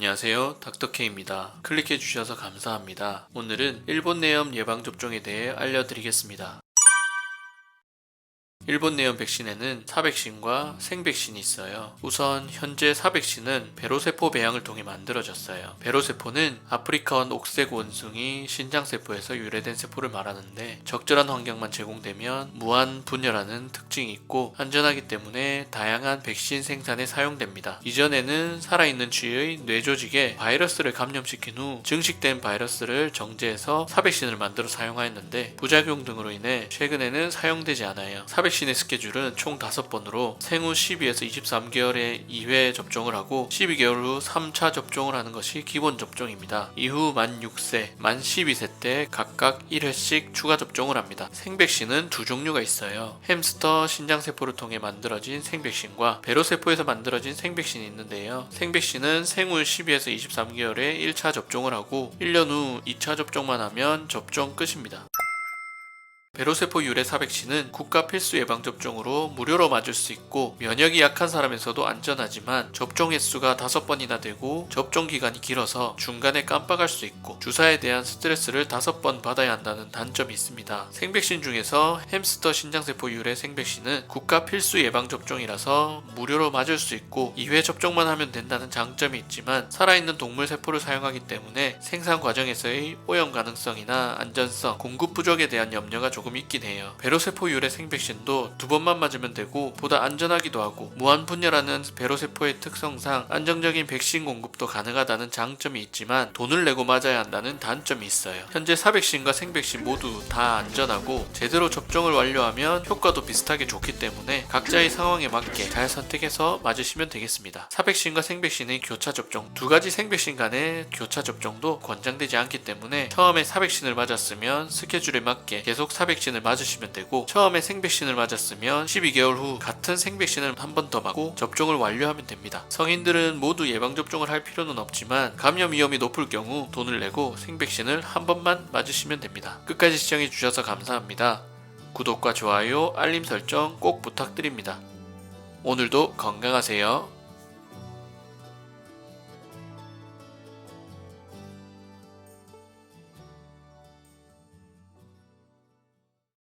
안녕하세요. 닥터케입니다. 클릭해 주셔서 감사합니다. 오늘은 일본 내염 예방 접종에 대해 알려드리겠습니다. 일본 내염 백신에는 사백신과 생백신이 있어요. 우선 현재 사백신은 배로세포 배양을 통해 만들어졌어요. 배로세포는 아프리카원 옥색 원숭이 신장세포에서 유래된 세포를 말하는데 적절한 환경만 제공되면 무한 분열하는 특징이 있고 안전하기 때문에 다양한 백신 생산에 사용됩니다. 이전에는 살아있는 쥐의 뇌조직에 바이러스를 감염시킨 후 증식된 바이러스를 정제해서 사백신을 만들어 사용하였는데 부작용 등으로 인해 최근에는 사용되지 않아요. 사백신 의 스케줄은 총 5번으로 생후 12에서 23개월에 2회 접종을 하고 12개월 후 3차 접종을 하는 것이 기본 접종입니다. 이후 만 6세, 만 12세 때 각각 1회씩 추가 접종을 합니다. 생백신은 두 종류가 있어요. 햄스터 신장세포를 통해 만들어진 생백신과 배로세포에서 만들어진 생백신이 있는데요. 생백신은 생후 12에서 23개월에 1차 접종을 하고 1년 후 2차 접종만 하면 접종 끝입니다. 배로세포 유래 사백신은 국가 필수 예방 접종으로 무료로 맞을 수 있고 면역이 약한 사람에서도 안전하지만 접종 횟수가 5번이나 되고 접종 기간이 길어서 중간에 깜빡할 수 있고 주사에 대한 스트레스를 5번 받아야 한다는 단점이 있습니다. 생백신 중에서 햄스터 신장세포 유래 생백신은 국가 필수 예방 접종이라서 무료로 맞을 수 있고 2회 접종만 하면 된다는 장점이 있지만 살아있는 동물 세포를 사용하기 때문에 생산 과정에서의 오염 가능성이나 안전성, 공급 부족에 대한 염려가 조금 있긴 해요. 배로세포 유래 생백신도 두 번만 맞으면 되고 보다 안전하기도 하고 무한 분열하는 배로세포의 특성상 안정적인 백신 공급도 가능하다는 장점이 있지만 돈을 내고 맞아야 한다는 단점이 있어요. 현재 사백신과 생백신 모두 다 안전하고 제대로 접종을 완료하면 효과도 비슷하게 좋기 때문에 각자의 상황에 맞게 잘 선택해서 맞으시면 되겠습니다. 사백신과 생백신의 교차 접종 두 가지 생백신 간의 교차 접종도 권장되지 않기 때문에 처음에 사백신을 맞았으면 스케줄에 맞게 계속 사 백신을 맞으시면 되고 처음에 생백신을 맞았으면 12개월 후 같은 생백신을 한 번 더 맞고 접종을 완료하면 됩니다. 성인들은 모두 예방 접종을 할 필요는 없지만 감염 위험이 높을 경우 돈을 내고 생백신을 한 번만 맞으시면 됩니다. 끝까지 시청해 주셔서 감사합니다. 구독과 좋아요, 알림 설정 꼭 부탁드립니다. 오늘도 건강하세요.